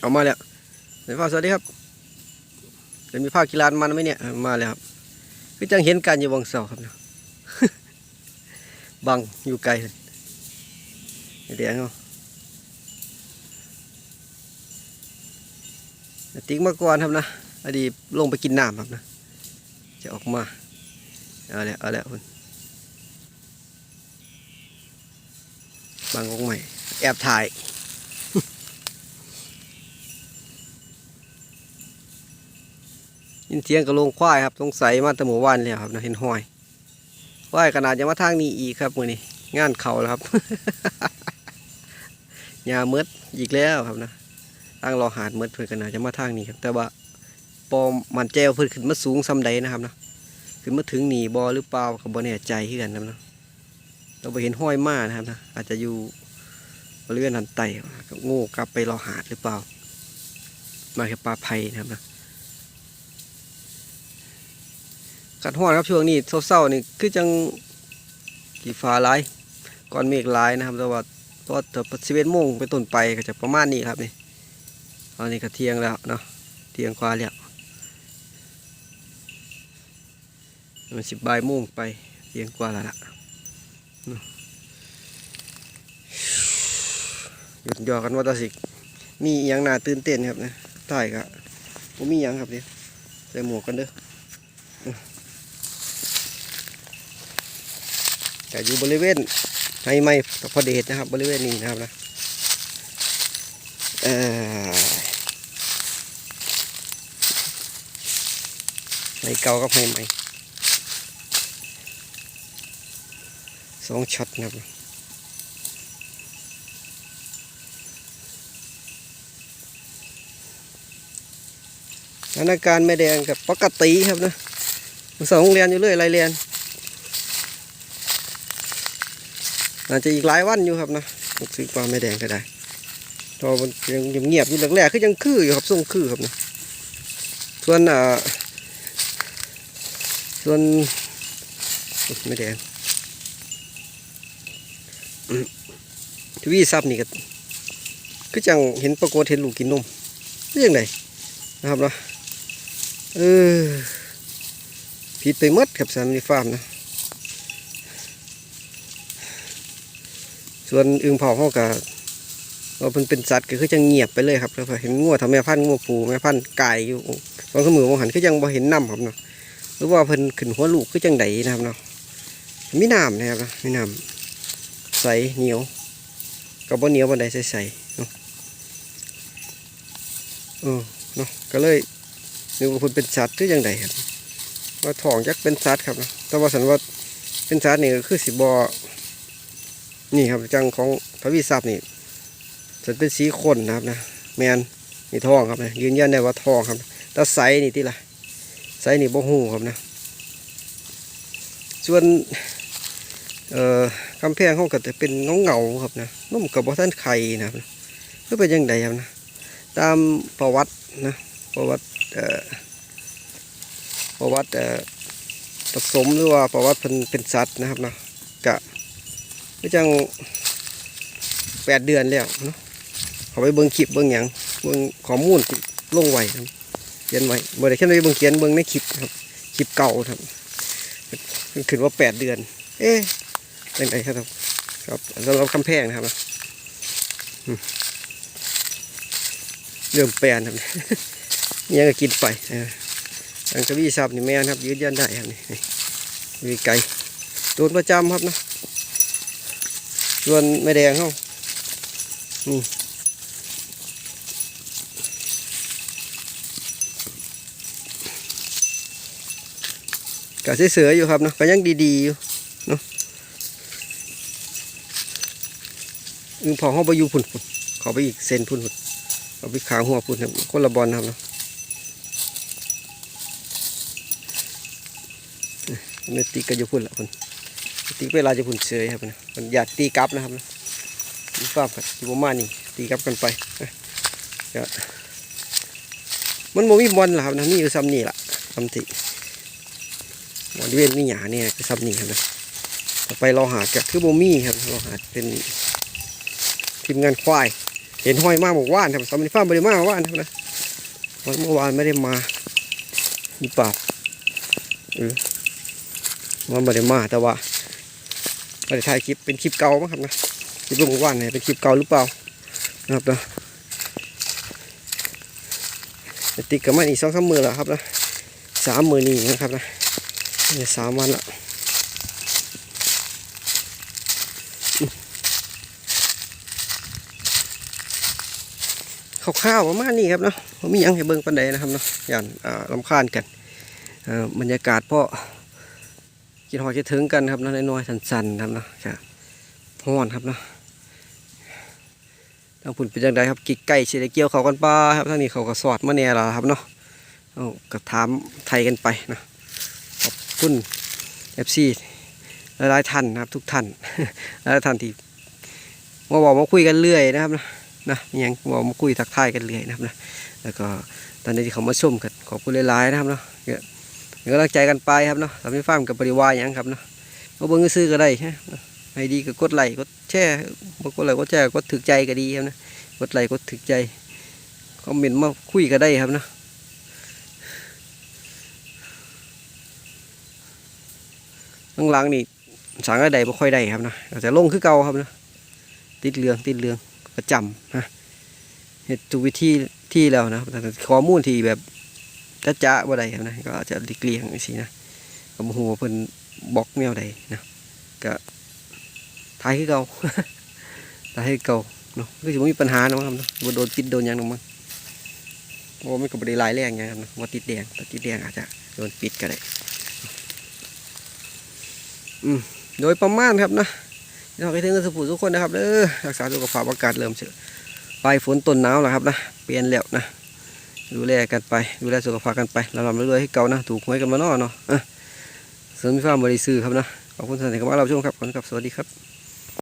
เอามาแล้วเดี๋ยวพ่อสวัสดีครับเดี๋ยวมีภาคกีฬามันไหมเนี่ยมาแล้วครับคือจังเห็นกันอยู่วังเสาครับนาะบังอยู่ไกลเลยเดี๋ยวเอาติ๊กมาก่อนครับนะอดีลงไปกินน้ำครับนะ จะออกมาเอาแล้วเอาแล้วคุณบังออกใหม่ แอบถ่าย นเสียงกระโลงควายครับสงสัยมาตั้งหมู่บ้านแล้วครับนะเห็นห้อยควายขนาดยังมาทางนี้อีกครับมือนี้งานเขาแล้วครับยาเมดอีกแล้วครับนะตั้งรอหาดเมดเพื่อขนาดจะมาทางนี้ครับ แต่ว่าปอมันแจวเพิ่นขึ้นมาสูงซำใดนะครับนะขึ้นมาถึงหนีบอหรือเปล่ากับบอแน่ใจที่กันนะครับนะเราไปเห็นห้อยมานะครับนะอาจจะอยู่บริเวณนันไตโง่กลับไปรอหาดหรือเปล่า มาแค่ปลาไผ่นะครับนะ กัดห้อนครับช่วงนี้เศร้าๆนี่คือจังกี่ฟ้าร้ายก่อนเมฆร้ายนะครับแต่ว่าพอแต่สิบเอ็ดโมงไปต้นไปก็จะประมาณนี้ครับนี่ตอนนี้ก็เที่ยงแล้วเนาะเที่ยงกว่าแล้วมันสิบบ่ายโมงไปเที่ยงกว่าแล้วล่ะหยุดยอกันว่าตาสิมีอย่างน่าตื่นเต้นครับนะใต้ก็ผมมีอหยังครับเดี๋ยวใส่หมวกกันเด้อ แต่อยู่บริเวณไฮไม่พอเดชนะครับ บริเวณนี้นะครับนะไฮเก่ากับไฮใหม่สองช็อตนะครับสถานการณ์ไม่แดงกับปกติครับนะสองเรียนอยู่เรื่อยไรเรียน อาจจะอีกหลายวันอยู่ครับนะซื้อปลาไม่แดงก็ได้เพอมันยังเงียบอยู่แรกๆคือยังคืออยู่ครับส่งคือครับนะส่วนอ่าส่วนไม่แดงทวีซับนี่ก็คือจังเห็นปรากฏเห็นลูกกินนมนี่ยังไงนะครับเนาะเออผิดไปมดครับสามนิฟาร์มนะ ส่วนอึ่งเผาเขาก็เราเป็นเป็นสัตว์ก็คือจะเงียบไปเลยครับแล้วพอเห็นงัวทำแม่พันธุ์งัวผูแม่พันธุ์ไก่อยู่ตอนขมือมองหันคือยังบ่เห็นน้ำครับเนาะหรือว่าเพิ่นขึ้นหัวลูกคือจังไดนะครับเนาะมีน้ำนะครับนะมีน้ำใสเหนียวกับบ่เหนียวบ่ใดใสๆเนาะเออเนาะก็เลยนึกว่าเพิ่นเป็นสัตว์คือจังไดครับว่าท้องจักเป็นสัตว์ครับเนาะแต่ว่าสันว่าเป็นสัตว์นี่ก็คือสิบ่ นี่ครับจังของทวีศัพท์นี่จะเป็นสีข้นนะครับนะแมนนี่ทองครับนะยืนยันได้ว่าทองครับแต่ไซส์นี่ที่ละไซส์นี่บ่หูครับนะ ส่วนเอ่อกำแพงเขาก็จะเป็นเงาเงาครับนะนุ่มกับบ่ท่านไข่นะครับก็เป็นยังไงครับนะตามประวัตินะประวัติเอ่อประวัติเอ่อผสมหรือว่าประวัติเป็นเป็นสัตว์นะครับนะกะ ก็จังแปดเดือนแล้วเนาะเขาไปเบิ่งคลิปเบิ่งหยังเบิ่งข้อมูลลงไว้ครับเขียนไว้บ่อได้แค่ไปเบิ่งเขียนเบิ่งในคลิปครับคลิปเก่าครับขึ้นว่าแปดเดือน เอ๊ะเป็นไงครับครับสำหรับกำแพงนะครับเริ่มแปลนครับเนี่ยก็กินไปอังกะวีซับนี่แม่นครับยืนยันได้ครับนี่นี่มีไก่โดนประจำครับนะ ส่วนไม่แดงเขานี่กะเสือๆอยู่ครับเนาะก็ยังดีๆอยู่เนาะอึงพอเขาไปอยู่พุ่นพุ่นเขาไปอีกเซนพุ่นพุ่นเอาไปขางหัวพุ่นครับคนละบอลนะครับเนาะนี่ตีกันอยู่พุ่นละพุ่น ตีเวลาจะพุ่นเสยครับนะมันอยากตีกลับนะครับมีฟ้ากับตีประมานี้ตีกลับกันไปก็มันโมมีบอลหรอครับนะนี่คือซ้ำนี่ละซ้ำติบริเวณมีหยาเนี่ยคือซ้ำนี่ครับนะต่อไปเราหาดก็คือโมมี่ครับเราหาเป็นทีมงานควาย เห็นห้อยมาเมื่อวานครับสำนักฟ้าไม่ได้มาเมื่านครับนะวันเมื่อวานไม่ได้มาหรือเปล่าเออมันไม่ได้มาแต่ว่า ไม่ได้ถ่ายคลิปเป็นคลิปเก่ามั้งครับนะคลิปเมื่อวานเนี่ยเป็นคลิปเก่าหรือเปล่านะครับนะติดกับมันอีกสองสามมือแล้วครับนะสามมือนี่นะครับนะนี่สามวันละคร่าวๆประมาณนี้ครับเนาะมมีหยังให้เบิ่งปันใดนะครับเนาะอย่างลำคาญกันบรรยากาศเพราะ กินหอยคิดถึงกันครับนะน้อยๆสันๆครับนะครับฮ้อนครับนะทางพุ่นเป็นจังไดครับกิกไก่เสียเกี่ยวเขากันป้าครับทางนี้เขาก็สอดมาแน่แล้วครับเนาะเอาก็ถามไทยกันไปนะขอบคุณเอฟซีหลายท่านนะครับทุกท่านหลายท่านที่มาบอกมาคุยกันเรื่อยนะครับนะนะยังบอกมาคุยทักทายกันเรื่อยนะครับนะแล้วก็ตอนนี้ที่เขามาชมกันขอบคุณหลายๆนะครับเนาะ กำลังใจกันไปครับเนาะทำให้ฟาร์มกับบริวารหยังครับเนาะมาเบิ่งซื้อก็ได้ฮะให้ดีก็กดไลค์กดแชร์บ่กดไลค์กดแชร์กดถึกใจก็ดีครับนะกดไลค์กดถึกใจคอมเมนต์มาคุยก็ได้ครับเนาะหลังๆนี่สังอะไรบ่ค่อยได้ครับนะอาจจะลงคือเก่าครับนะติดเรืองติดเรืองประจำนะเฮ็ดทุกวิธีที่แล้วนะแต่ข้อมูลที่แบบ จะจะบ่ได้ครับนะก็อาจจะหลีกเลี่ยงสินะก็บ่ฮู้ว่าเพิ่นบล็อกแนวใดนะก็ทายคือเก่าทายคือเก่าเนาะคือสิบ่มีปัญหาเนาะครับเนาะโดนปิดโดนยังเนาะมั้งเพราะว่ามันก็บ่ได้หลายแรงยังครับเนาะว่าติดแดงติดแดงอาจจะโดนปิดก็ได้อืมโดยประมาณครับนะพี่น้องให้ถึงกันสุขทุกคนนะครับเด้อรักษาสุขภาพอากาศเริ่มเสือปลายฝนต้นหนาวแล้วครับนะเปลี่ยนแล้วนะ ดูแลกันไป ดูแลสุขภาพกันไปเราลำเรื่อยๆให้เก่านะ ถูกหวยกันมานอเนาะเสริมฟ้าร์มบริซื้อครับนะ ขอบคุณท่านที่เข้ามารับชมครับขอบคุณครับ สวัสดีครับ